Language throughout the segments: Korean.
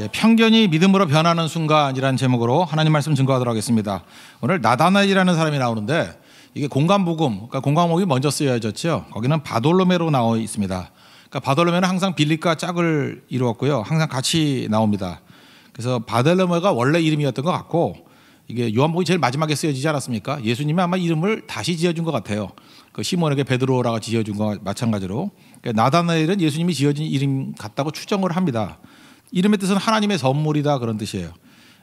예, 편견이 믿음으로 변하는 순간이라는 제목으로 하나님 말씀 증거하도록 하겠습니다. 오늘 나다나엘이라는 사람이 나오는데 이게 공간복음, 그러니까 공간복음이 먼저 쓰여졌죠. 거기는 바돌로메로 나와 있습니다. 그러니까 바돌로메는 항상 빌립과 짝을 이루었고요. 항상 같이 나옵니다. 그래서 바돌로메가 원래 이름이었던 것 같고 이게 요한복음이 제일 마지막에 쓰여지지 않았습니까? 예수님이 아마 이름을 다시 지어준 것 같아요. 그 시몬에게 베드로라고 지어준 거 마찬가지로 그러니까 나다나엘은 예수님이 지어진 이름 같다고 추정을 합니다. 이름의 뜻은 하나님의 선물이다 그런 뜻이에요.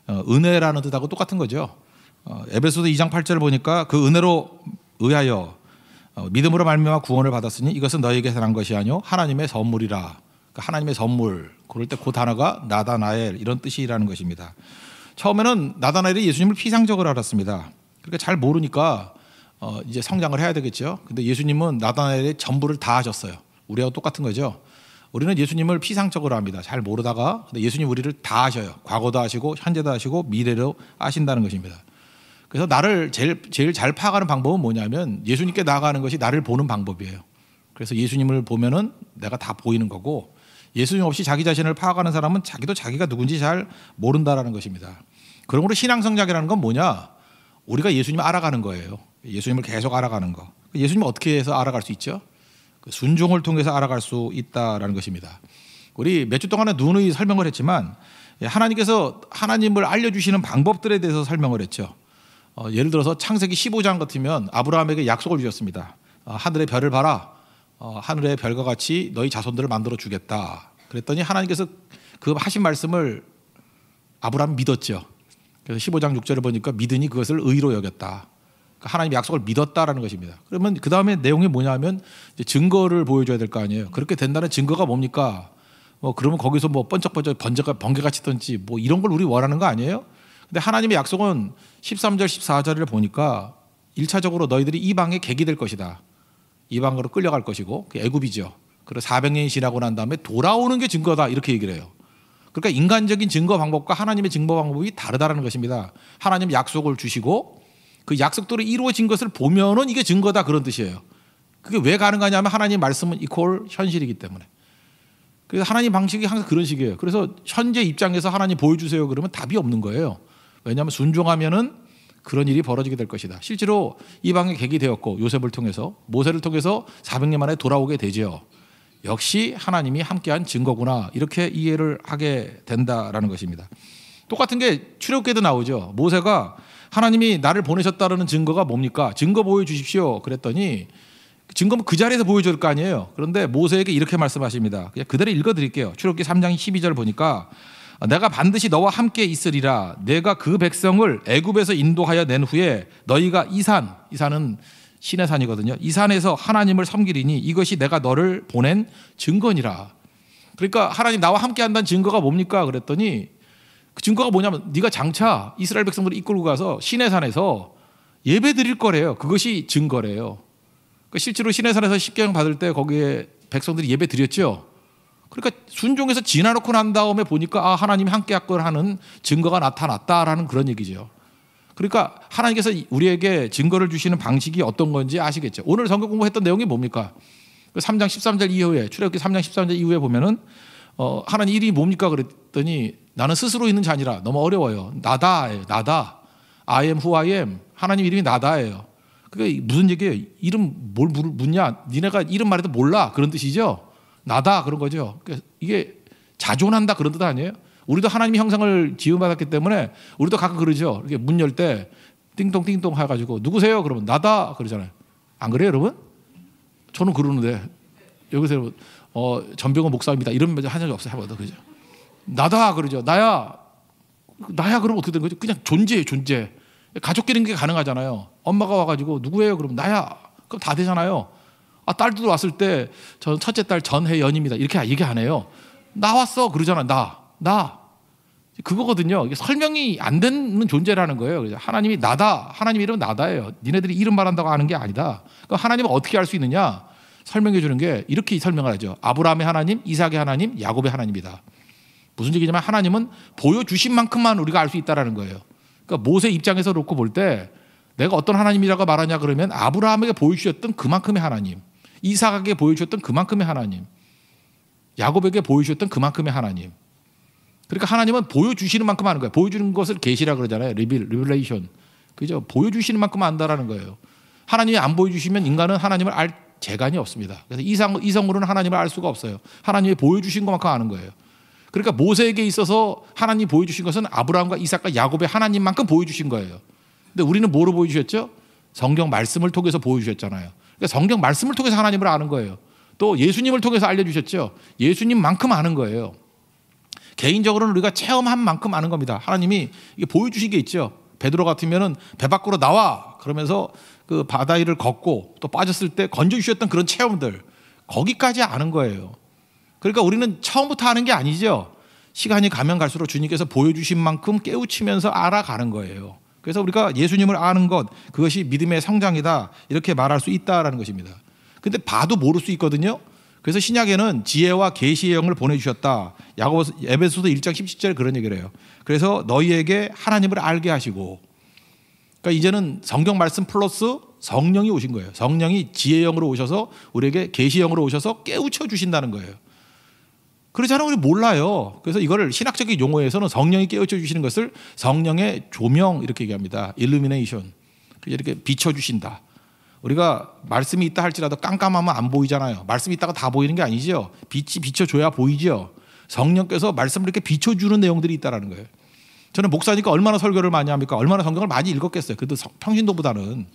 어, 은혜라는 뜻하고 똑같은 거죠. 어, 에베소서 2장 8절을 보니까 그 은혜로 의하여 어, 믿음으로 말미암아 구원을 받았으니 이것은 너에게 난 것이 아니요 하나님의 선물이라. 그러니까 하나님의 선물. 그럴 때 그 단어가 나다나엘 이런 뜻이라는 것입니다. 처음에는 나다나엘이 예수님을 피상적으로 알았습니다. 그러니까 잘 모르니까 어, 이제 성장을 해야 되겠죠. 근데 예수님은 나다나엘의 전부를 다 하셨어요. 우리하고 똑같은 거죠. 우리는 예수님을 피상적으로 합니다. 잘 모르다가 근데 예수님 우리를 다 아셔요. 과거도 아시고 현재도 아시고 미래로 아신다는 것입니다. 그래서 나를 제일 제일 잘 파악하는 방법은 뭐냐면 예수님께 나아가는 것이 나를 보는 방법이에요. 그래서 예수님을 보면은 내가 다 보이는 거고 예수님 없이 자기 자신을 파악하는 사람은 자기도 자기가 누군지 잘 모른다라는 것입니다. 그러므로 신앙 성장이라는 건 뭐냐? 우리가 예수님을 알아가는 거예요. 예수님을 계속 알아가는 거. 예수님을 어떻게 해서 알아갈 수 있죠? 그 순종을 통해서 알아갈 수 있다라는 것입니다. 우리 몇 주 동안에 누누이 설명을 했지만 예, 하나님께서 하나님을 알려주시는 방법들에 대해서 설명을 했죠. 어, 예를 들어서 창세기 15장 같으면 아브라함에게 약속을 주셨습니다. 어, 하늘의 별을 봐라. 어, 하늘의 별과 같이 너희 자손들을 만들어 주겠다. 그랬더니 하나님께서 그 하신 말씀을 아브라함 믿었죠. 그래서 15장 6절을 보니까 믿으니 그것을 의로 여겼다. 하나님의 약속을 믿었다라는 것입니다. 그러면 그 다음에 내용이 뭐냐면 증거를 보여줘야 될 거 아니에요. 그렇게 된다는 증거가 뭡니까? 뭐 그러면 거기서 뭐 번쩍번쩍 번쩍 번개같이 던지 뭐 이런 걸 우리 원하는 거 아니에요? 근데 하나님의 약속은 13절 14절을 보니까 1차적으로 너희들이 이방에 객이 될 것이다. 이방으로 끌려갈 것이고 그 애굽이죠. 그리고 400년이 지나고 난 다음에 돌아오는 게 증거다 이렇게 얘기를 해요. 그러니까 인간적인 증거 방법과 하나님의 증거 방법이 다르다는 것입니다. 하나님 약속을 주시고 그 약속대로 이루어진 것을 보면은 이게 증거다 그런 뜻이에요. 그게 왜 가능하냐면 하나님 말씀은 이퀄 현실이기 때문에. 그래서 하나님 방식이 항상 그런 식이에요. 그래서 현재 입장에서 하나님 보여주세요 그러면 답이 없는 거예요. 왜냐하면 순종하면은 그런 일이 벌어지게 될 것이다. 실제로 이방의 객이 되었고 요셉을 통해서 모세를 통해서 400년 만에 돌아오게 되죠. 역시 하나님이 함께한 증거구나 이렇게 이해를 하게 된다라는 것입니다. 똑같은 게 출애굽기에도 나오죠. 모세가 하나님이 나를 보내셨다는 증거가 뭡니까? 증거 보여 주십시오. 그랬더니 증거는 그 자리에서 보여줄 거 아니에요. 그런데 모세에게 이렇게 말씀하십니다. 그냥 그대로 읽어 드릴게요. 출애굽기 3장 12절 보니까 내가 반드시 너와 함께 있으리라. 내가 그 백성을 애굽에서 인도하여 낸 후에 너희가 이 산, 이 산은 신의 산이거든요. 이 산에서 하나님을 섬기리니 이것이 내가 너를 보낸 증거니라. 그러니까 하나님 나와 함께 한다는 증거가 뭡니까? 그랬더니 그 증거가 뭐냐면 네가 장차 이스라엘 백성들을 이끌고 가서 시내산에서 예배 드릴 거래요. 그것이 증거래요. 그러니까 실제로 시내산에서 십계명 받을 때 거기에 백성들이 예배 드렸죠. 그러니까 순종해서 지나놓고 난 다음에 보니까 아 하나님이 함께 할걸 하는 증거가 나타났다라는 그런 얘기죠. 그러니까 하나님께서 우리에게 증거를 주시는 방식이 어떤 건지 아시겠죠. 오늘 성경 공부했던 내용이 뭡니까? 3장 13절 이후에 출애굽기 3장 13절 이후에 보면은 어, 하나님 이름이 뭡니까 그랬더니 나는 스스로 있는 자 아니라 너무 어려워요. 나다예요. 나다. I am who I am. 하나님 이름이 나다예요. 그게 무슨 얘기예요? 이름 뭘 묻냐? 니네가 이름 말해도 몰라 그런 뜻이죠. 나다 그런 거죠. 그러니까 이게 자존한다 그런 뜻 아니에요? 우리도 하나님의 형상을 지음받았기 때문에 우리도 가끔 그러죠. 이렇게 문 열 때 띵동 띵동 해가지고 누구세요? 그러면 나다 그러잖아요. 안 그래요, 여러분? 저는 그러는데 여기서 어, 전병호 목사입니다. 이런 말 한적 없어요. 한번더 그죠? 나다 그러죠. 나야 나야 그러면 어떻게 되는 거죠? 그냥 존재예요, 존재. 가족끼리 게 가능하잖아요. 엄마가 와가지고 누구예요? 그러면 나야. 그럼 다 되잖아요. 아 딸도 왔을 때전 첫째 딸 전혜연입니다. 이렇게 얘기 안 해요. 나 왔어 그러잖아. 나 나. 그거거든요. 이게 설명이 안 되는 존재라는 거예요. 그래서 하나님이 나다. 하나님 이름은 나다예요. 니네들이 이름 말한다고 하는 게 아니다. 그럼 하나님은 어떻게 알 수 있느냐? 설명해 주는 게 이렇게 설명을 하죠. 아브라함의 하나님, 이삭의 하나님, 야곱의 하나님이다. 무슨 얘기냐면 하나님은 보여주신 만큼만 우리가 알 수 있다라는 거예요. 그러니까 모세 입장에서 놓고 볼 때 내가 어떤 하나님이라고 말하냐 그러면 아브라함에게 보여주셨던 그만큼의 하나님, 이삭에게 보여주셨던 그만큼의 하나님, 야곱에게 보여주셨던 그만큼의 하나님. 그러니까 하나님은 보여주시는 만큼 하는 거예요. 보여주는 것을 계시라 그러잖아요. 리빌, 리빌레이션. 그죠? 보여주시는 만큼 안다라는 거예요. 하나님이 안 보여주시면 인간은 하나님을 알 재간이 없습니다. 그래서 이상, 이성으로는 하나님을 알 수가 없어요. 하나님이 보여주신 것만큼 아는 거예요. 그러니까 모세에게 있어서 하나님이 보여주신 것은 아브라함과 이삭과 야곱의 하나님만큼 보여주신 거예요. 근데 우리는 뭐로 보여주셨죠? 성경 말씀을 통해서 보여주셨잖아요. 그러니까 성경 말씀을 통해서 하나님을 아는 거예요. 또 예수님을 통해서 알려주셨죠. 예수님만큼 아는 거예요. 개인적으로는 우리가 체험한 만큼 아는 겁니다. 하나님이 이게 보여주신 게 있죠. 베드로 같으면은 배 밖으로 나와 그러면서 그 바다 위를 걷고 또 빠졌을 때 건져 주셨던 그런 체험들 거기까지 아는 거예요. 그러니까 우리는 처음부터 아는 게 아니죠. 시간이 가면 갈수록 주님께서 보여주신 만큼 깨우치면서 알아가는 거예요. 그래서 우리가 예수님을 아는 것 그것이 믿음의 성장이다 이렇게 말할 수 있다라는 것입니다. 근데 봐도 모를 수 있거든요. 그래서 신약에는 지혜와 계시의 영을 보내주셨다. 야고 에베소서 1장 17절에 그런 얘기를 해요. 그래서 너희에게 하나님을 알게 하시고, 그러니까 이제는 성경 말씀 플러스 성령이 오신 거예요. 성령이 지혜의 영으로 오셔서 우리에게 계시의 영으로 오셔서 깨우쳐 주신다는 거예요. 그러잖아 우리 몰라요. 그래서 이거를 신학적인 용어에서는 성령이 깨우쳐 주시는 것을 성령의 조명 이렇게 얘기합니다. illumination. 이렇게 비춰 주신다. 우리가 말씀이 있다 할지라도 깜깜하면 안 보이잖아요. 말씀이 있다가 다 보이는 게 아니죠. 빛이 비춰 줘야 보이죠. 성령께서 말씀을 이렇게 비춰 주는 내용들이 있다라는 거예요. 저는 목사니까 얼마나 설교를 많이 합니까? 얼마나 성경을 많이 읽었겠어요. 그래도 평신도보다는.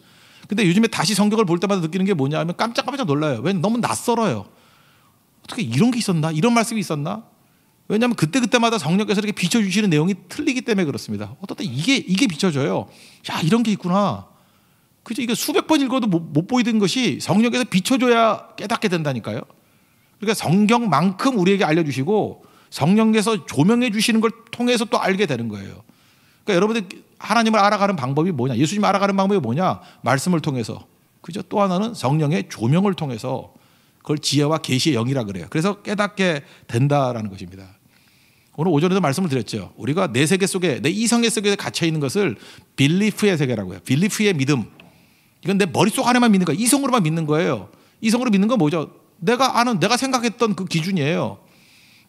근데 요즘에 다시 성경을 볼 때마다 느끼는 게 뭐냐 하면 깜짝깜짝 놀라요. 왜 너무 낯설어요. 어떻게 이런 게 있었나? 이런 말씀이 있었나? 왜냐하면 그때그때마다 성령께서 이렇게 비춰주시는 내용이 틀리기 때문에 그렇습니다. 어떨 때 이게, 이게 비춰져요. 야, 이런 게 있구나. 그죠? 이게 수백 번 읽어도 못, 못 보이던 것이 성령께서 비춰줘야 깨닫게 된다니까요. 그러니까 성경만큼 우리에게 알려주시고 성령께서 조명해 주시는 걸 통해서 또 알게 되는 거예요. 그러니까 여러분들 하나님을 알아가는 방법이 뭐냐? 예수님 알아가는 방법이 뭐냐? 말씀을 통해서. 그죠? 또 하나는 성령의 조명을 통해서 그걸 지혜와 계시의 영이라 그래요. 그래서 깨닫게 된다라는 것입니다. 오늘 오전에도 말씀을 드렸죠. 우리가 내 세계 속에 내 이성의 세계에 갇혀 있는 것을 빌리프의 세계라고요. 빌리프의 믿음. 이건 내 머릿속 안에만 믿는 거예요. 이성으로만 믿는 거예요. 이성으로 믿는 건 뭐죠? 내가 아는 내가 생각했던 그 기준이에요.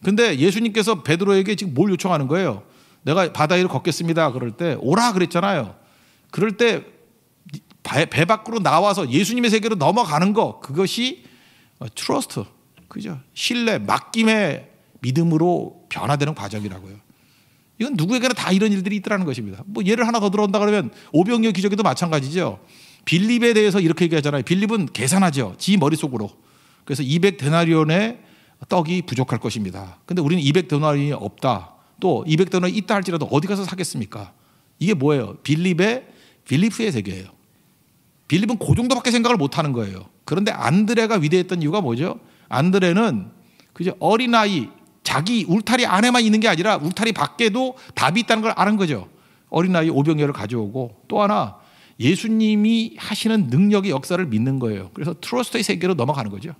근데 예수님께서 베드로에게 지금 뭘 요청하는 거예요? 내가 바다 위를 걷겠습니다. 그럴 때 오라 그랬잖아요. 그럴 때 배 밖으로 나와서 예수님의 세계로 넘어가는 거 그것이 트러스트 그죠? 신뢰, 맡김의 믿음으로 변화되는 과정이라고요. 이건 누구에게나 다 이런 일들이 있더라는 것입니다. 뭐 예를 하나 더 들어온다 그러면 오병이어 기적에도 마찬가지죠. 빌립에 대해서 이렇게 얘기하잖아요. 빌립은 계산하죠. 지 머릿속으로. 그래서 200데나리온의 떡이 부족할 것입니다. 근데 우리는 200데나리온이 없다. 또 200데나리온이 있다 할지라도 어디 가서 사겠습니까? 이게 뭐예요? 빌립의 빌리프의 세계예요. 빌립은 그 정도밖에 생각을 못 하는 거예요. 그런데 안드레가 위대했던 이유가 뭐죠? 안드레는 그죠 어린아이 자기 울타리 안에만 있는 게 아니라 울타리 밖에도 답이 있다는 걸 아는 거죠. 어린아이 오병이어를 가져오고 또 하나 예수님이 하시는 능력의 역사를 믿는 거예요. 그래서 트러스트의 세계로 넘어가는 거죠.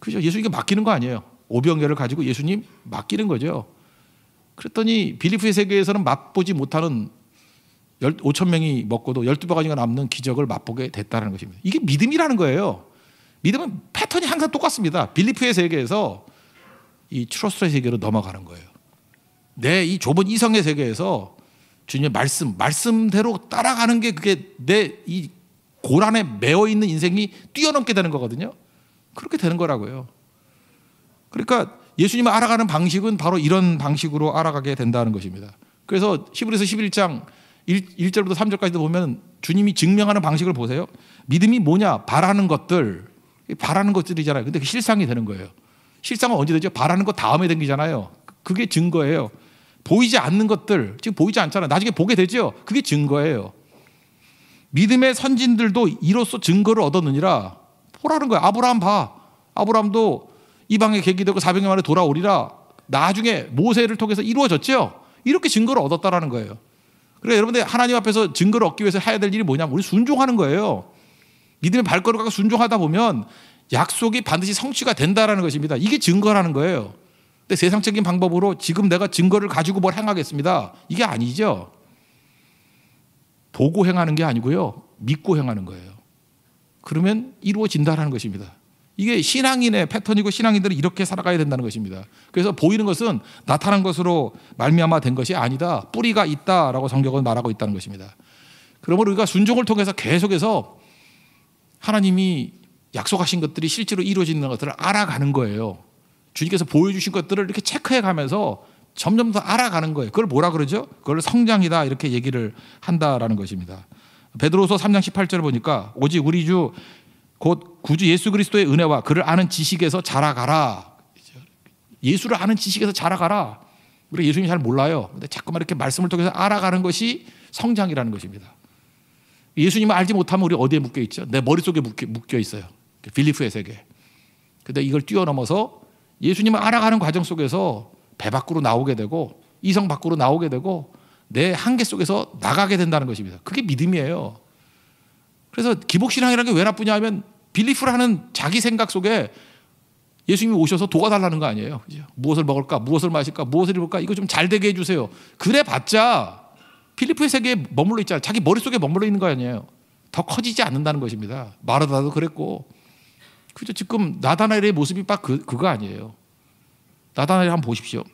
그죠? 예수님께 맡기는 거 아니에요. 오병이어를 가지고 예수님 맡기는 거죠. 그랬더니 빌리프의 세계에서는 맛보지 못하는 5천 명이 먹고도 12바가지가 남는 기적을 맛보게 됐다는 것입니다. 이게 믿음이라는 거예요. 믿음은 패턴이 항상 똑같습니다. 빌리프의 세계에서 이 트러스트의 세계로 넘어가는 거예요. 내 이 좁은 이성의 세계에서 주님의 말씀, 말씀대로 따라가는 게 그게 내 이 고란에 매어 있는 인생이 뛰어넘게 되는 거거든요. 그렇게 되는 거라고요. 그러니까 예수님을 알아가는 방식은 바로 이런 방식으로 알아가게 된다는 것입니다. 그래서 히브리서 11장 1, 절부터 3절까지도 보면 주님이 증명하는 방식을 보세요. 믿음이 뭐냐? 바라는 것들. 바라는 것들이잖아요. 근데 그 실상이 되는 거예요. 실상은 언제 되죠? 바라는 것 다음에 생기잖아요. 그게 증거예요. 보이지 않는 것들, 지금 보이지 않잖아요. 나중에 보게 되죠? 그게 증거예요. 믿음의 선진들도 이로써 증거를 얻었느니라. 보라는 거예요. 아브라함 봐. 아브라함도 이방에 계기되고 400년 만에 돌아오리라. 나중에 모세를 통해서 이루어졌죠? 이렇게 증거를 얻었다라는 거예요. 그래 여러분들 하나님 앞에서 증거를 얻기 위해서 해야 될 일이 뭐냐면 우리 순종하는 거예요. 믿음의 발걸음과 순종하다 보면 약속이 반드시 성취가 된다라는 것입니다. 이게 증거라는 거예요. 근데 세상적인 방법으로 지금 내가 증거를 가지고 뭘 행하겠습니다. 이게 아니죠. 보고 행하는 게 아니고요. 믿고 행하는 거예요. 그러면 이루어진다라는 것입니다. 이게 신앙인의 패턴이고 신앙인들은 이렇게 살아가야 된다는 것입니다. 그래서 보이는 것은 나타난 것으로 말미암아 된 것이 아니다. 뿌리가 있다라고 성경은 말하고 있다는 것입니다. 그러므로 우리가 순종을 통해서 계속해서 하나님이 약속하신 것들이 실제로 이루어지는 것들을 알아가는 거예요. 주님께서 보여주신 것들을 이렇게 체크해 가면서 점점 더 알아가는 거예요. 그걸 뭐라 그러죠? 그걸 성장이다 이렇게 얘기를 한다라는 것입니다. 베드로서 3장 18절을 보니까 오직 우리 주 곧 구주 예수 그리스도의 은혜와 그를 아는 지식에서 자라가라. 예수를 아는 지식에서 자라가라. 우리 예수님 잘 몰라요. 근데 자꾸만 이렇게 말씀을 통해서 알아가는 것이 성장이라는 것입니다. 예수님을 알지 못하면 우리 어디에 묶여 있죠? 내 머릿속에 묶여 있어요. 빌리프의 세계. 근데 이걸 뛰어넘어서 예수님을 알아가는 과정 속에서 배 밖으로 나오게 되고 이성 밖으로 나오게 되고 내 한계 속에서 나가게 된다는 것입니다. 그게 믿음이에요. 그래서 기복신앙이라는 게 왜 나쁘냐 하면 빌리프라는 자기 생각 속에 예수님이 오셔서 도와달라는 거 아니에요. 그죠? 무엇을 먹을까? 무엇을 마실까? 무엇을 입을까? 이거 좀 잘 되게 해주세요. 그래 봤자 필리프의 세계에 머물러 있잖아요. 자기 머릿속에 머물러 있는 거 아니에요. 더 커지지 않는다는 것입니다. 마르다도 그랬고. 그죠? 지금 나다나엘의 모습이 딱 그, 그거 아니에요. 나다나엘 한번 보십시오.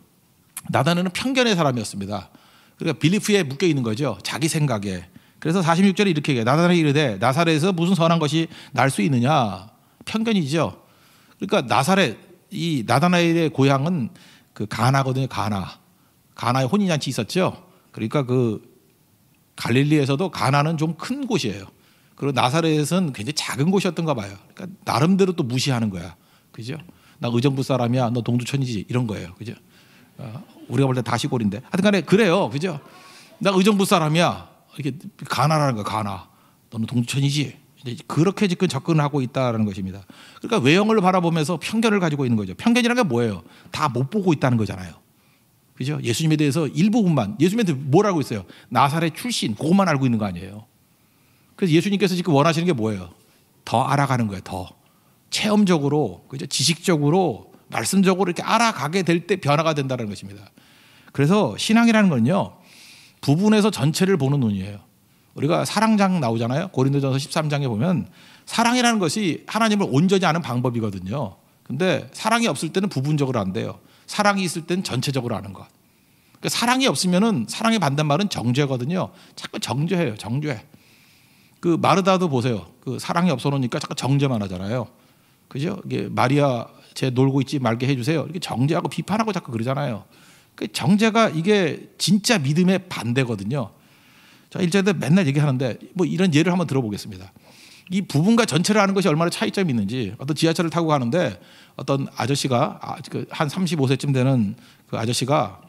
나다나엘은 편견의 사람이었습니다. 그러니까 빌리프에 묶여 있는 거죠. 자기 생각에. 그래서 46절에 이렇게 얘기해요. 나다나엘이 이르되 나사렛에서 무슨 선한 것이 날 수 있느냐? 편견이죠. 그러니까 나사렛 이 나다나엘의 고향은 그 가나거든요. 가나. 가나에 혼인잔치 있었죠. 그러니까 그 갈릴리에서도 가나는 좀 큰 곳이에요. 그리고 나사렛은 굉장히 작은 곳이었던가 봐요. 그러니까 나름대로 또 무시하는 거야. 그죠? 나 의정부 사람이야. 너 동두천이지. 이런 거예요. 그죠? 어, 우리가 볼 때 다 시골인데. 하여튼 간에 그래요. 그죠? 나 의정부 사람이야. 이게 가나라는 거야, 가나. 너는 동천이지. 그렇게 지금 접근하고 있다는 것입니다. 그러니까 외형을 바라보면서 편견을 가지고 있는 거죠. 편견이라는 게 뭐예요? 다 못 보고 있다는 거잖아요. 그죠? 예수님에 대해서 일부분만 예수님한테 뭘 알고 있어요? 나사렛 출신 그것만 알고 있는 거 아니에요. 그래서 예수님께서 지금 원하시는 게 뭐예요? 더 알아가는 거예요. 더 체험적으로 그죠? 지식적으로 말씀적으로 이렇게 알아가게 될 때 변화가 된다는 것입니다. 그래서 신앙이라는 건요. 부분에서 전체를 보는 눈이에요. 우리가 사랑장 나오잖아요. 고린도전서 13장에 보면 사랑이라는 것이 하나님을 온전히 아는 방법이거든요. 근데 사랑이 없을 때는 부분적으로 안 돼요. 사랑이 있을 때는 전체적으로 아는 것. 그러니까 사랑이 없으면은 사랑의 반대말은 정죄거든요. 자꾸 정죄해요. 정죄. 그 마르다도 보세요. 그 사랑이 없어 놓으니까 자꾸 정죄만 하잖아요. 그죠? 이게 마리아 제 놀고 있지 말게 해주세요. 이렇게 정죄하고 비판하고 자꾸 그러잖아요. 그 정죄가 이게 진짜 믿음의 반대거든요. 자, 일제때 맨날 얘기하는데 뭐 이런 예를 한번 들어보겠습니다. 이 부분과 전체를 아는 것이 얼마나 차이점이 있는지 어떤 지하철을 타고 가는데 어떤 아저씨가 아, 그한 35세쯤 되는 그 아저씨가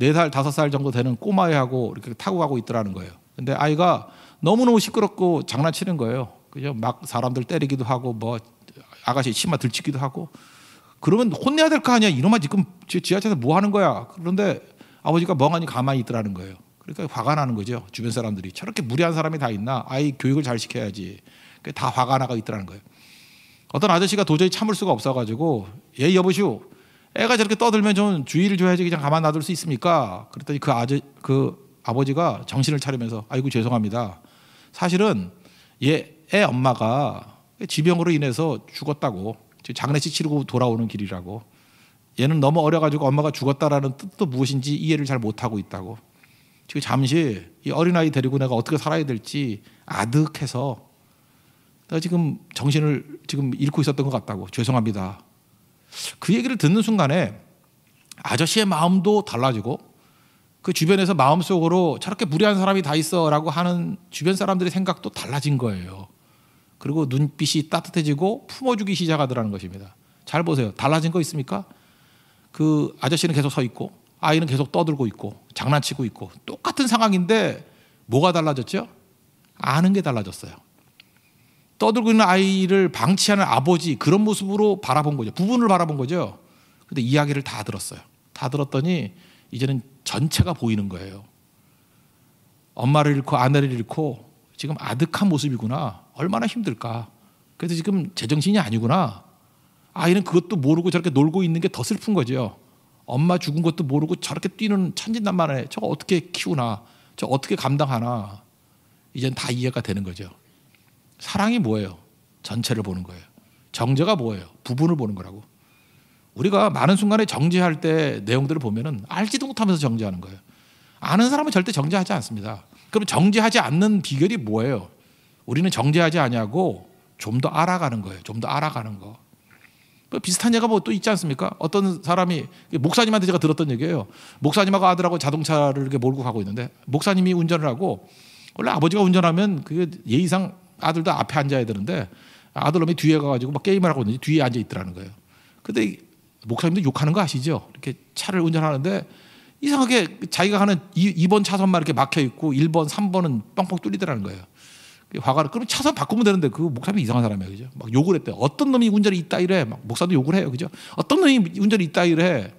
4살, 5살 정도 되는 꼬마애하고 이렇게 타고 가고 있더라는 거예요. 근데 아이가 너무너무 시끄럽고 장난치는 거예요. 그죠? 막 사람들 때리기도 하고 뭐 아가씨 치마 들치기도 하고 그러면 혼내야 될 거 아니야. 이놈아 지금 지하철에서 뭐 하는 거야. 그런데 아버지가 멍하니 가만히 있더라는 거예요. 그러니까 화가 나는 거죠. 주변 사람들이 저렇게 무리한 사람이 다 있나? 아이 교육을 잘 시켜야지. 다 화가 나가 있더라는 거예요. 어떤 아저씨가 도저히 참을 수가 없어가지고 예 여보시오. 애가 저렇게 떠들면 좀 주의를 줘야지 그냥 가만 놔둘 수 있습니까? 그랬더니 그 아저 그 아버지가 정신을 차리면서 아이고 죄송합니다. 사실은 얘애 엄마가 지병으로 인해서 죽었다고 장례식 치르고 돌아오는 길이라고 얘는 너무 어려가지고 엄마가 죽었다라는 뜻도 무엇인지 이해를 잘 못하고 있다고 지금 잠시 이 어린아이 데리고 내가 어떻게 살아야 될지 아득해서 내가 지금 정신을 지금 잃고 있었던 것 같다고 죄송합니다. 그 얘기를 듣는 순간에 아저씨의 마음도 달라지고 그 주변에서 마음속으로 저렇게 무리한 사람이 다 있어라고 하는 주변 사람들의 생각도 달라진 거예요. 그리고 눈빛이 따뜻해지고 품어주기 시작하더라는 것입니다. 잘 보세요. 달라진 거 있습니까? 그 아저씨는 계속 서 있고 아이는 계속 떠들고 있고 장난치고 있고 똑같은 상황인데 뭐가 달라졌죠? 아는 게 달라졌어요. 떠들고 있는 아이를 방치하는 아버지 그런 모습으로 바라본 거죠. 부분을 바라본 거죠. 근데 이야기를 다 들었어요. 다 들었더니 이제는 전체가 보이는 거예요. 엄마를 잃고 아내를 잃고 지금 아득한 모습이구나. 얼마나 힘들까. 그래서 지금 제정신이 아니구나. 아이는 그것도 모르고 저렇게 놀고 있는 게 더 슬픈 거죠. 엄마 죽은 것도 모르고 저렇게 뛰는 천진난만해. 저거 어떻게 키우나. 저 어떻게 감당하나. 이젠 다 이해가 되는 거죠. 사랑이 뭐예요? 전체를 보는 거예요. 정제가 뭐예요? 부분을 보는 거라고. 우리가 많은 순간에 정제할 때 내용들을 보면은 알지도 못하면서 정제하는 거예요. 아는 사람은 절대 정제하지 않습니다. 그럼 정제하지 않는 비결이 뭐예요? 우리는 정제하지 않냐고 좀 더 알아가는 거예요. 좀 더 알아가는 거. 뭐 비슷한 예가 뭐 또 있지 않습니까? 어떤 사람이 목사님한테 제가 들었던 얘기예요. 목사님하고 아들하고 자동차를 이렇게 몰고 가고 있는데 목사님이 운전을 하고 원래 아버지가 운전하면 그게 예의상 아들도 앞에 앉아야 되는데 아들놈이 뒤에 가가지고 막 게임을 하고 있는데 뒤에 앉아 있더라는 거예요. 근데 목사님도 욕하는 거 아시죠? 이렇게 차를 운전하는데 이상하게 자기가 가는 2번 차선만 이렇게 막혀 있고 1번, 3번은 뻥뻥 뚫리더라는 거예요. 화가 그럼 차선 바꾸면 되는데 그 목사님이 이상한 사람이에요. 그죠? 막 욕을 했대. 어떤 놈이 운전이 있다 이래. 막 목사도 욕을 해요. 그죠? 어떤 놈이 운전이 있다 이래.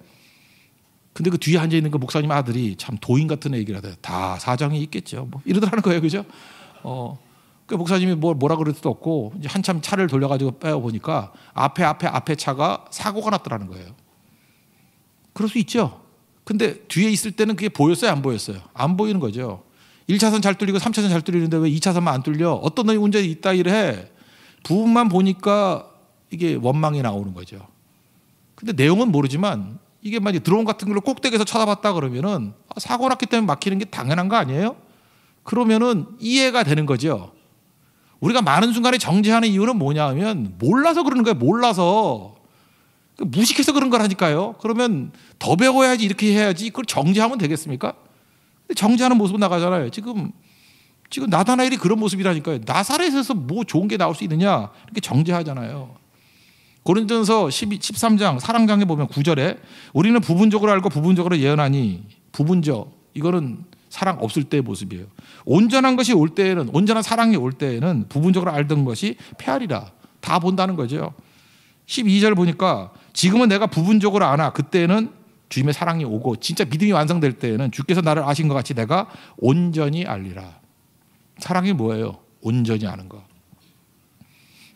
근데 그 뒤에 앉아 있는 그 목사님 아들이 참 도인 같은 얘기를 하대. 다 사정이 있겠죠. 뭐 이러더라는 거예요. 그죠? 어. 그 목사님이 뭐 뭐라 그럴 수도 없고 이제 한참 차를 돌려 가지고 빼어 보니까 앞에 앞에 앞에 차가 사고가 났더라는 거예요. 그럴 수 있죠. 근데 뒤에 있을 때는 그게 보였어요, 안 보였어요? 안 보이는 거죠. 1차선 잘 뚫리고 3차선 잘 뚫리는데 왜 2차선만 안 뚫려? 어떤 놈이 운전이 있다 이래. 부분만 보니까 이게 원망이 나오는 거죠. 근데 내용은 모르지만 이게 만약 드론 같은 걸로 꼭대기에서 쳐다봤다 그러면은 아, 사고 났기 때문에 막히는 게 당연한 거 아니에요? 그러면은 이해가 되는 거죠. 우리가 많은 순간에 정지하는 이유는 뭐냐 하면 몰라서 그러는 거예요. 몰라서. 그 무식해서 그런 거라니까요. 그러면 더 배워야지 이렇게 해야지 그걸 정지하면 되겠습니까? 정지하는 모습 나가잖아요. 지금 지금 나다나엘이 그런 모습이라니까요. 나사렛에서 뭐 좋은 게 나올 수 있느냐 이렇게 정지하잖아요. 고린도전서 12, 13장 사랑장에 보면 9절에 우리는 부분적으로 알고 부분적으로 예언하니 부분적 이거는 사랑 없을 때의 모습이에요. 온전한 것이 올 때에는 온전한 사랑이 올 때에는 부분적으로 알던 것이 폐하리라 다 본다는 거죠. 12절 보니까 지금은 내가 부분적으로 아나 그때는 주님의 사랑이 오고 진짜 믿음이 완성될 때에는 주께서 나를 아신 것 같이 내가 온전히 알리라. 사랑이 뭐예요? 온전히 아는 거.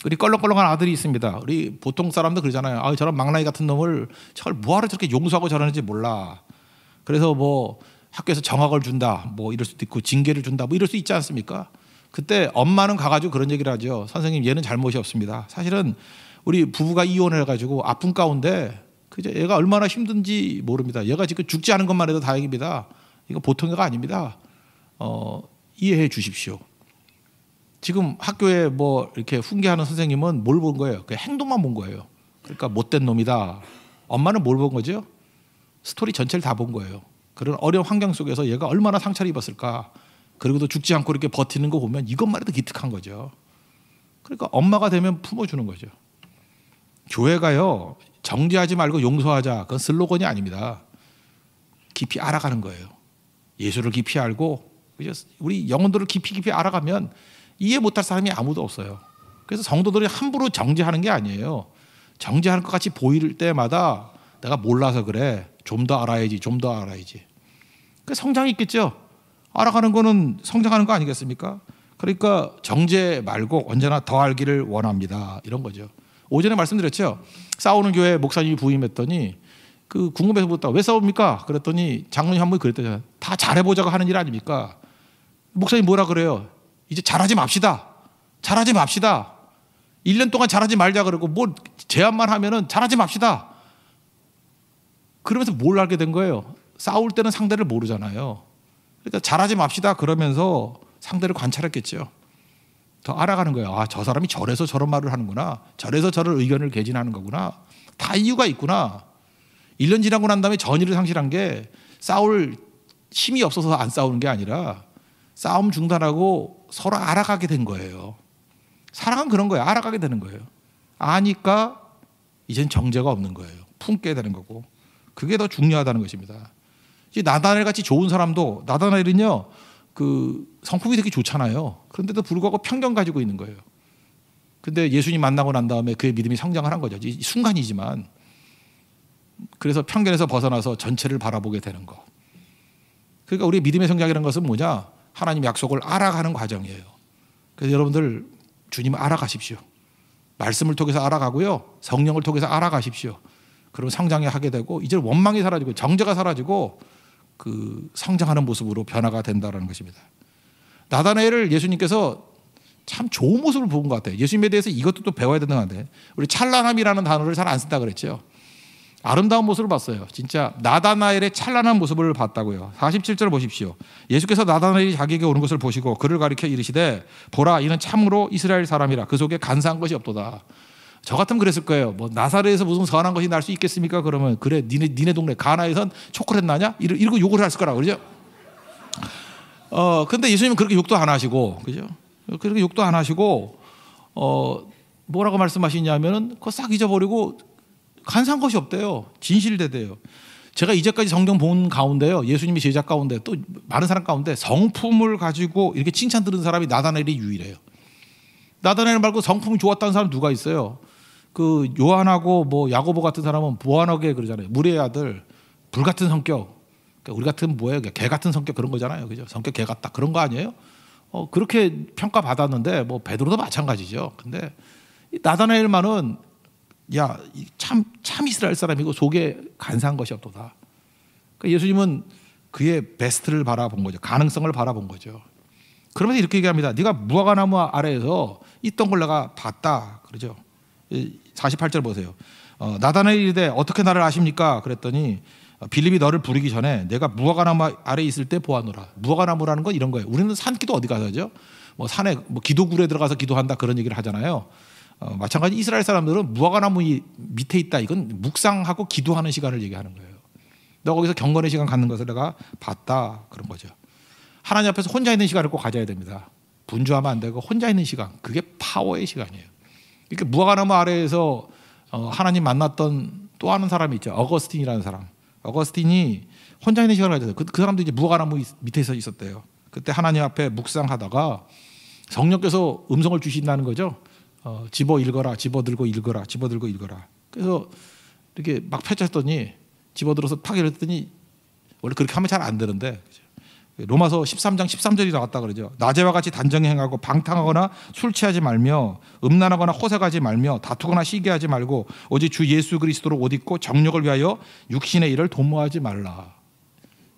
우리 껄렁껄렁한 아들이 있습니다. 우리 보통 사람도 그러잖아요. 아, 저런 망나니 같은 놈을 저걸 뭐하러 저렇게 용서하고 저러는지 몰라. 그래서 뭐 학교에서 정학을 준다, 뭐 이럴 수도 있고 징계를 준다, 뭐 이럴 수 있지 않습니까? 그때 엄마는 가가지고 그런 얘기를 하죠. 선생님, 얘는 잘못이 없습니다. 사실은 우리 부부가 이혼을 해가지고 아픈 가운데 그죠? 얘가 얼마나 힘든지 모릅니다. 얘가 지금 죽지 않은 것만 해도 다행입니다. 이거 보통 애가 아닙니다. 어, 이해해 주십시오. 지금 학교에 뭐 이렇게 훈계하는 선생님은 뭘 본 거예요? 그 행동만 본 거예요. 그러니까 못된 놈이다. 엄마는 뭘 본 거죠? 스토리 전체를 다 본 거예요. 그런 어려운 환경 속에서 얘가 얼마나 상처를 입었을까. 그리고도 죽지 않고 이렇게 버티는 거 보면 이것만 해도 기특한 거죠. 그러니까 엄마가 되면 품어주는 거죠. 교회가요, 정죄하지 말고 용서하자. 그건 슬로건이 아닙니다. 깊이 알아가는 거예요. 예수를 깊이 알고, 우리 영혼들을 깊이 깊이 알아가면 이해 못할 사람이 아무도 없어요. 그래서 성도들이 함부로 정죄하는 게 아니에요. 정죄하는 것 같이 보일 때마다 내가 몰라서 그래. 좀 더 알아야지, 좀 더 알아야지. 그 성장이 있겠죠. 알아가는 거는 성장하는 거 아니겠습니까? 그러니까 정죄 말고 언제나 더 알기를 원합니다. 이런 거죠. 오전에 말씀드렸죠. 싸우는 교회 목사님이 부임했더니 그 궁금해서 묻다 왜 싸웁니까? 그랬더니 장로님 한 분이 그랬대요. 다 잘해보자고 하는 일 아닙니까? 목사님 뭐라 그래요? 이제 잘하지 맙시다. 잘하지 맙시다. 1년 동안 잘하지 말자 그러고 뭐 제안만 하면은 잘하지 맙시다. 그러면서 뭘 알게 된 거예요? 싸울 때는 상대를 모르잖아요. 그러니까 잘하지 맙시다 그러면서 상대를 관찰했겠죠. 더 알아가는 거예요. 아, 저 사람이 저래서 저런 말을 하는구나. 저래서 저런 의견을 개진하는 거구나. 다 이유가 있구나. 1년 지나고 난 다음에 전의를 상실한 게 싸울 힘이 없어서 안 싸우는 게 아니라 싸움 중단하고 서로 알아가게 된 거예요. 사랑은 그런 거예요. 알아가게 되는 거예요. 아니까 이젠 정제가 없는 거예요. 품게 되는 거고. 그게 더 중요하다는 것입니다. 나다넬 같이 좋은 사람도 나다넬은요 그 성품이 되게 좋잖아요. 그런데도 불구하고 편견 가지고 있는 거예요. 근데 예수님 만나고 난 다음에 그의 믿음이 성장을 한 거죠. 순간이지만 그래서 편견에서 벗어나서 전체를 바라보게 되는 거. 그러니까 우리 믿음의 성장이라는 것은 뭐냐? 하나님 약속을 알아가는 과정이에요. 그래서 여러분들 주님 알아가십시오. 말씀을 통해서 알아가고요. 성령을 통해서 알아가십시오. 그럼 성장이 하게 되고 이제 원망이 사라지고 정죄가 사라지고 그 성장하는 모습으로 변화가 된다는 것입니다. 나다나엘을 예수님께서 참 좋은 모습을 본 것 같아요. 예수님에 대해서 이것도 또 배워야 되는 건데 우리 찬란함이라는 단어를 잘 안 쓴다 그랬죠. 아름다운 모습을 봤어요. 진짜 나다나엘의 찬란한 모습을 봤다고요. 47절 보십시오. 예수께서 나다나엘이 자기에게 오는 것을 보시고 그를 가리켜 이르시되 보라 이는 참으로 이스라엘 사람이라 그 속에 간사한 것이 없도다. 저 같으면 그랬을 거예요. 뭐 나사렛에서 무슨 선한 것이 날 수 있겠습니까? 그러면 그래 니네 니네 동네 가나에선 초콜릿 나냐? 이러고 욕을 했을 거라 그러죠. 어 근데 예수님은 그렇게 욕도 안 하시고 그죠? 그렇게 욕도 안 하시고 어 뭐라고 말씀하시냐면은 그거 싹 잊어버리고 간사한 것이 없대요. 진실되대요. 제가 이제까지 성경 본 가운데요. 예수님이 제자 가운데 또 많은 사람 가운데 성품을 가지고 이렇게 칭찬 들은 사람이 나다나엘이 유일해요. 나다나엘 말고 성품이 좋았다는 사람 누가 있어요? 그 요한하고 뭐 야고보 같은 사람은 무한하게 그러잖아요. 물의 아들, 불 같은 성격. 그러니까 우리 같은 뭐예요? 개 같은 성격 그런 거잖아요. 그죠? 성격 개 같다 그런 거 아니에요? 어, 그렇게 평가 받았는데 뭐 베드로도 마찬가지죠. 근데 나다나엘만은 야, 참, 참 이스라엘 사람이고 속에 간사한 것이 없도다. 그러니까 예수님은 그의 베스트를 바라본 거죠. 가능성을 바라본 거죠. 그러면서 이렇게 얘기합니다. 네가 무화과나무 아래에서 있던 걸 내가 봤다. 그러죠. 48절 보세요. 어, 나다나엘이 되 어떻게 나를 아십니까? 그랬더니 빌립이 너를 부르기 전에 내가 무화과나무 아래 있을 때 보아노라. 무화과나무라는 건 이런 거예요. 우리는 산기도 어디 가서 하죠? 뭐 산에 뭐 기도굴에 들어가서 기도한다 그런 얘기를 하잖아요. 어, 마찬가지 이스라엘 사람들은 무화과나무 밑에 있다. 이건 묵상하고 기도하는 시간을 얘기하는 거예요. 너 거기서 경건의 시간 갖는 것을 내가 봤다 그런 거죠. 하나님 앞에서 혼자 있는 시간을 꼭 가져야 됩니다. 분주하면 안 되고 혼자 있는 시간 그게 파워의 시간이에요. 이렇게 무화과나무 아래에서 어, 하나님 만났던 또 하는 사람이 있죠. 어거스틴이라는 사람. 어거스틴이 혼자 있는 시간을 가졌어요. 그, 그 사람도 이제 무화과나무 밑에서 있었대요. 그때 하나님 앞에 묵상하다가 성령께서 음성을 주신다는 거죠. 어, 집어 읽어라, 집어 들고 읽어라, 집어 들고 읽어라. 그래서 이렇게 막 펼쳤더니 집어 들어서 탁 읽었더니 원래 그렇게 하면 잘 안 되는데 로마서 13장 13절이 나왔다 그러죠. 낮에와 같이 단정히 행하고 방탕하거나 술 취하지 말며 음란하거나 호색하지 말며 다투거나 시기하지 말고 오직 주 예수 그리스도로 옷 입고 정력을 위하여 육신의 일을 도모하지 말라.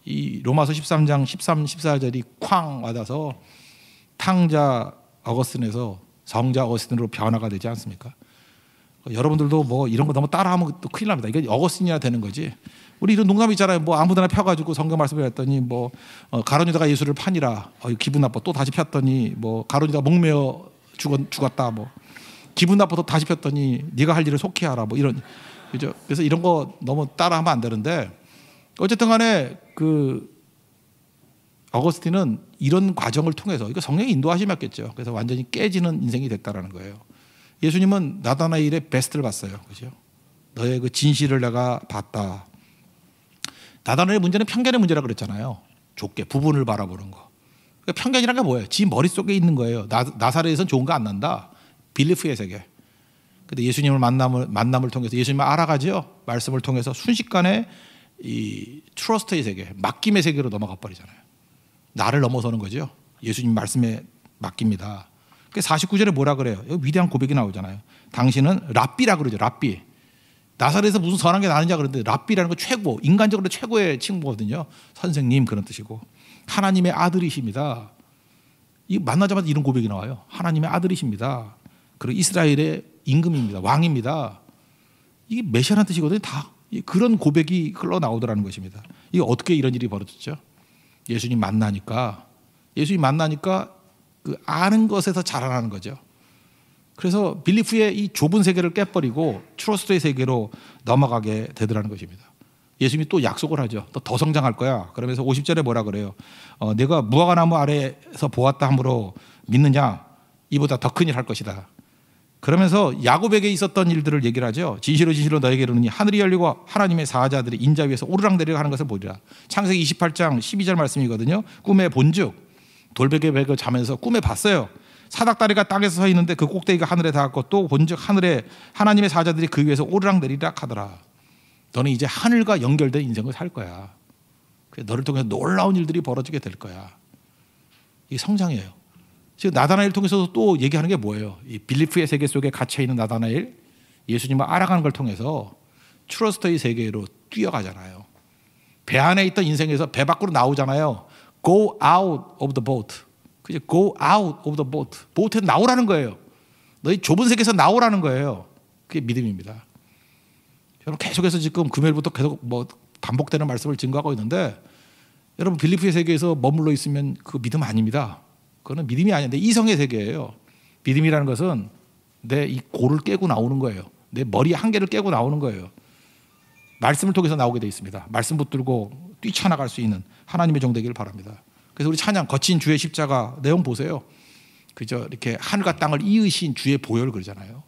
이 로마서 13장 13, 14절이 쾅 와닿아서 탕자 어거스틴에서 성자 어거스틴으로 변화가 되지 않습니까? 여러분들도 뭐 이런 거 너무 따라하면 또 큰일 납니다. 이게 어거스틴이라 되는 거지. 우리 이런 농담 있잖아요. 뭐 아무데나 펴가지고 성경 말씀을 했더니 뭐 어, 가론유다가 예수를 판이라 어, 기분 나빠 또 다시 폈더니 뭐 가론유다 목매어 죽었, 죽었다 뭐 기분 나빠서 다시 폈더니 네가 할 일을 속히 하라 뭐 이런 그죠. 그래서 이런 거 너무 따라하면 안 되는데 어쨌든 간에 그 어거스틴은 이런 과정을 통해서 이거 성령의 인도하심이었겠죠. 그래서 완전히 깨지는 인생이 됐다라는 거예요. 예수님은 나다나엘의 베스트를 봤어요. 그죠? 너의 그 진실을 내가 봤다. 나다나엘의 문제는 편견의 문제라 그랬잖아요. 좁게 부분을 바라보는 거. 그러니까 편견이란 게 뭐예요? 지 머릿속에 있는 거예요. 나, 나사렛에선 좋은 거 안 난다. 빌리프의 세계. 근데 예수님을 만남을 만남을 통해서 예수님을 알아가죠. 말씀을 통해서 순식간에 이 트러스트의 세계, 맡김의 세계로 넘어가 버리잖아요. 나를 넘어서는 거죠. 예수님 말씀에 맡깁니다. 그 49절에 뭐라 그래요? 위대한 고백이 나오잖아요. 당신은 랍비라 그러죠. 랍비. 나사렛에서 무슨 선한 게 나느냐 그러는데 랍비라는 건 최고, 인간적으로 최고의 칭호거든요. 선생님 그런 뜻이고 하나님의 아들이십니다. 이 만나자마자 이런 고백이 나와요. 하나님의 아들이십니다. 그리고 이스라엘의 임금입니다. 왕입니다. 이게 메시아라는 뜻이거든요. 다 그런 고백이 흘러 나오더라는 것입니다. 이게 어떻게 이런 일이 벌어졌죠? 예수님 만나니까 예수님 만나니까 그 아는 것에서 자라나는 거죠. 그래서 빌리프의 이 좁은 세계를 깨버리고 트러스트의 세계로 넘어가게 되더라는 것입니다. 예수님이 또 약속을 하죠. 더 성장할 거야. 그러면서 50절에 뭐라 그래요? 어, 내가 무화과나무 아래에서 보았다 함으로 믿느냐? 이보다 더 큰 일 할 것이다. 그러면서 야곱에게 있었던 일들을 얘기를 하죠. 진실로 진실로 너에게 이르느니 하늘이 열리고 하나님의 사자들이 인자 위에서 오르락 내리락 하는 것을 보리라. 창세기 28장 12절 말씀이거든요. 꿈에 본즉 돌베개 백을 자면서 꿈에 봤어요. 사닥다리가 땅에서 서 있는데 그 꼭대기가 하늘에 닿았고 또 본즉 하늘에 하나님의 사자들이 그 위에서 오르락 내리락 하더라. 너는 이제 하늘과 연결된 인생을 살 거야. 너를 통해 놀라운 일들이 벌어지게 될 거야. 이게 성장이에요. 지금 나다나엘 통해서 또 얘기하는 게 뭐예요? 이 빌리프의 세계 속에 갇혀 있는 나다나엘 예수님을 알아가는 걸 통해서 트러스터의 세계로 뛰어가잖아요. 배 안에 있던 인생에서 배 밖으로 나오잖아요. Go out of the boat. 그저 go out of the boat. 보트에 나오라는 거예요. 너희 좁은 세계에서 나오라는 거예요. 그게 믿음입니다. 여러분 계속해서 지금 금요일부터 계속 뭐 반복되는 말씀을 증거하고 있는데 여러분 빌리프의 세계에서 머물러 있으면 그 믿음 아닙니다. 그거는 믿음이 아닌데 이성의 세계예요. 믿음이라는 것은 내 이 골을 깨고 나오는 거예요. 내 머리 한계를 깨고 나오는 거예요. 말씀을 통해서 나오게 돼 있습니다. 말씀 붙들고 뛰쳐나갈 수 있는 하나님의 종 되기를 바랍니다. 그래서 우리 찬양 거친 주의 십자가 내용 보세요. 그저 이렇게 하늘과 땅을 이으신 주의 보혈 그러잖아요.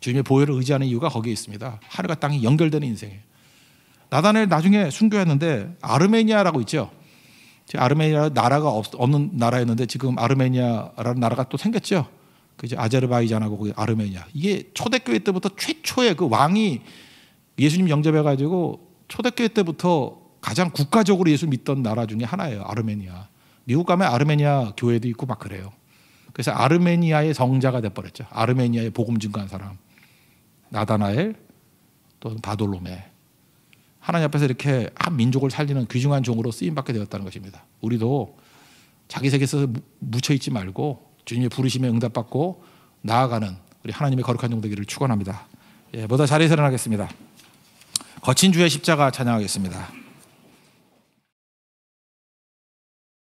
주님의 보혈을 의지하는 이유가 거기에 있습니다. 하늘과 땅이 연결되는 인생이에요. 나단을 나중에 순교했는데 아르메니아라고 있죠. 아르메니아 나라가 없, 는 나라였는데 지금 아르메니아라는 나라가 또 생겼죠. 그죠 아제르바이잔하고 아르메니아. 이게 초대교회 때부터 최초의 그 왕이 예수님 영접해 가지고 초대교회 때부터 가장 국가적으로 예수 믿던 나라 중에 하나예요. 아르메니아. 미국 가면 아르메니아 교회도 있고 막 그래요. 그래서 아르메니아의 성자가 돼 버렸죠. 아르메니아의 복음 증거한 사람. 나다나엘 또는 바돌로메. 하나님 앞에서 이렇게 한 민족을 살리는 귀중한 종으로 쓰임 받게 되었다는 것입니다. 우리도 자기 세계에서 묻혀 있지 말고 주님의 부르심에 응답받고 나아가는 우리 하나님의 거룩한 종 되기를 축원합니다. 예, 보다 자리에 일어나겠습니다. 거친 주의 십자가 찬양하겠습니다.